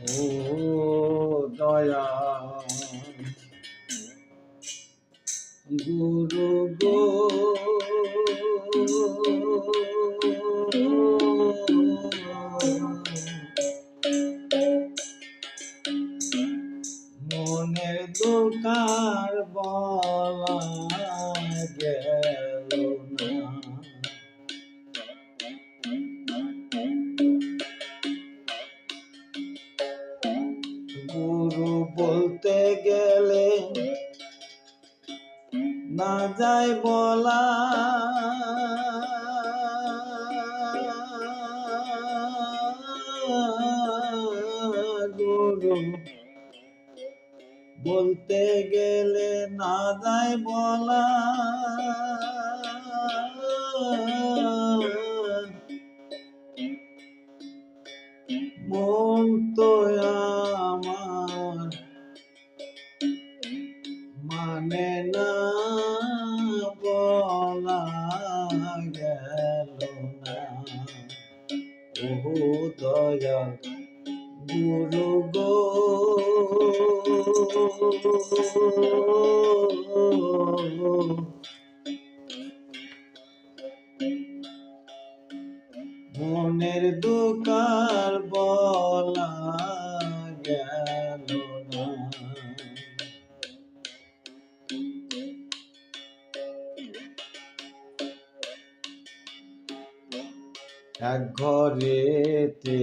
ও দয়া গুরু বলতে গেলে না যায় বলা। গুরু বলতে গেলে না যায় বলা। ও দয়া গুরু গো মনের দোকার বলা এক ঘরেতে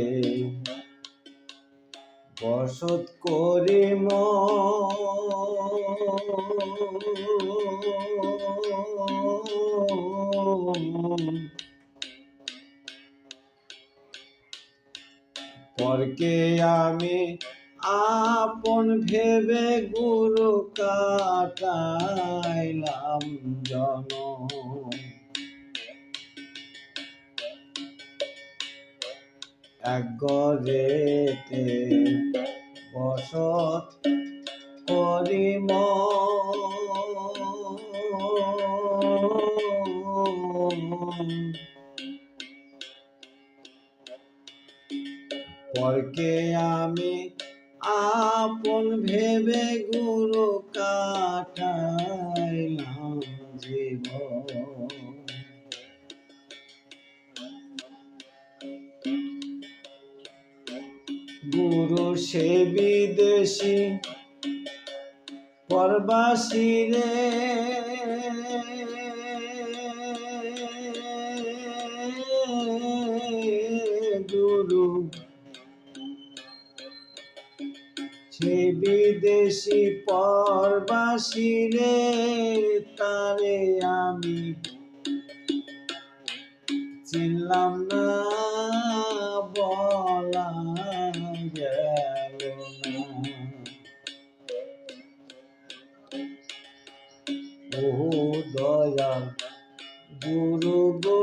বসত করি মন পরকে আমি আপন ভেবে গুরু কাটাইলাম জন এক গরেতে বসত করি মন পরকে আমি আপন ভেবে গুরু কাটাইলাম সে বিদেশি পরবাসী রে। গুরু, সে বিদেশি পরবাসী রে, তারে আমি চিনলাম না, বলা গেল ও দয়া গুরু গো।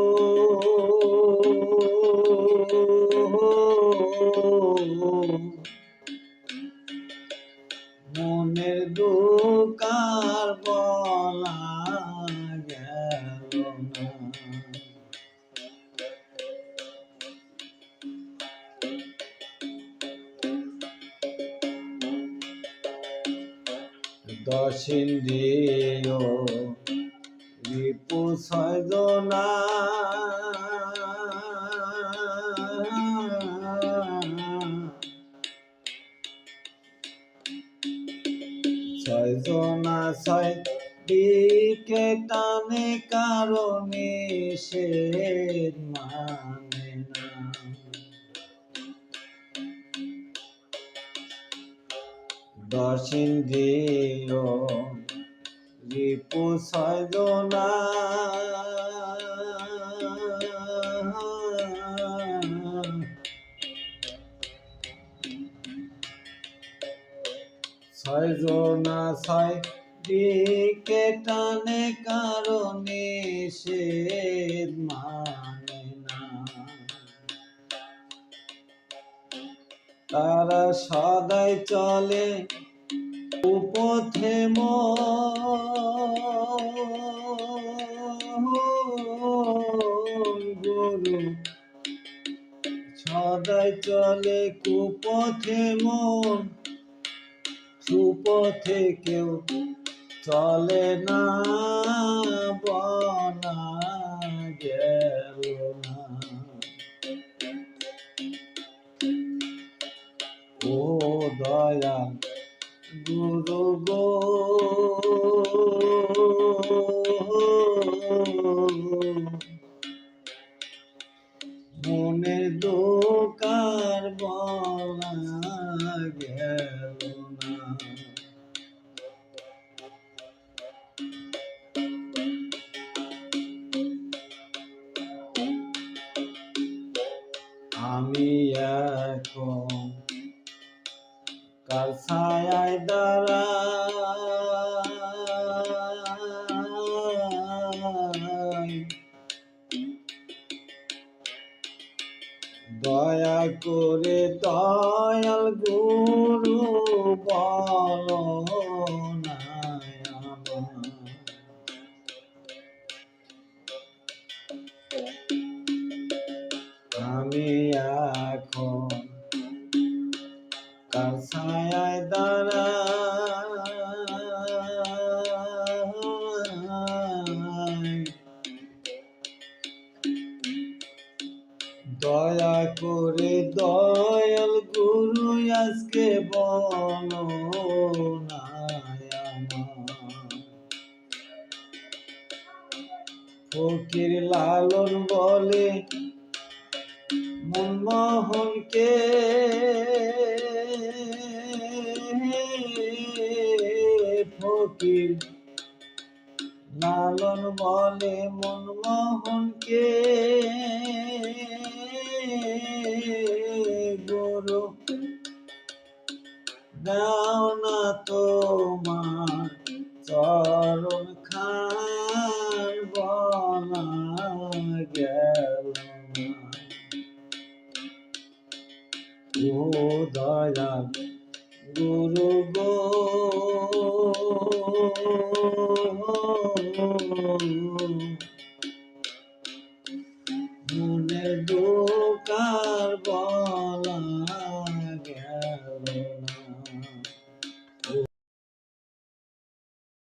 মনের দোকার বলা গেল না। দশ ইন্দ্রিয় রিপু ছয়জনা ছয়জনা ছয় দিকে টানে কারণে সে মানে দশ ইন্দ্রিয় রিপু ছয়জনা ছয়জনা ছয় দিকে টানে কারণে সে মানে তারা সদাই চলে উপথে গুরু সদাই চলে কুপথে মন সুপথে কেউ চলে না বনা দয়াল গুরু গো মনের দোকার বলা গেল না। আমি এখন কার ছায়ায় দাঁড়াই দয়া করে দয়াল গুরু বলো কার ছায়ায় দাঁড়াই দয়া করে দয়াল গুরু আজকে বলো ফকির লালন বলে মনমোহনকে ফকির লালন বলে মনমোহনকে গুরু দাও না তোমার চরণ খান বনা গেল ও দয়াল গুরু গো। মনে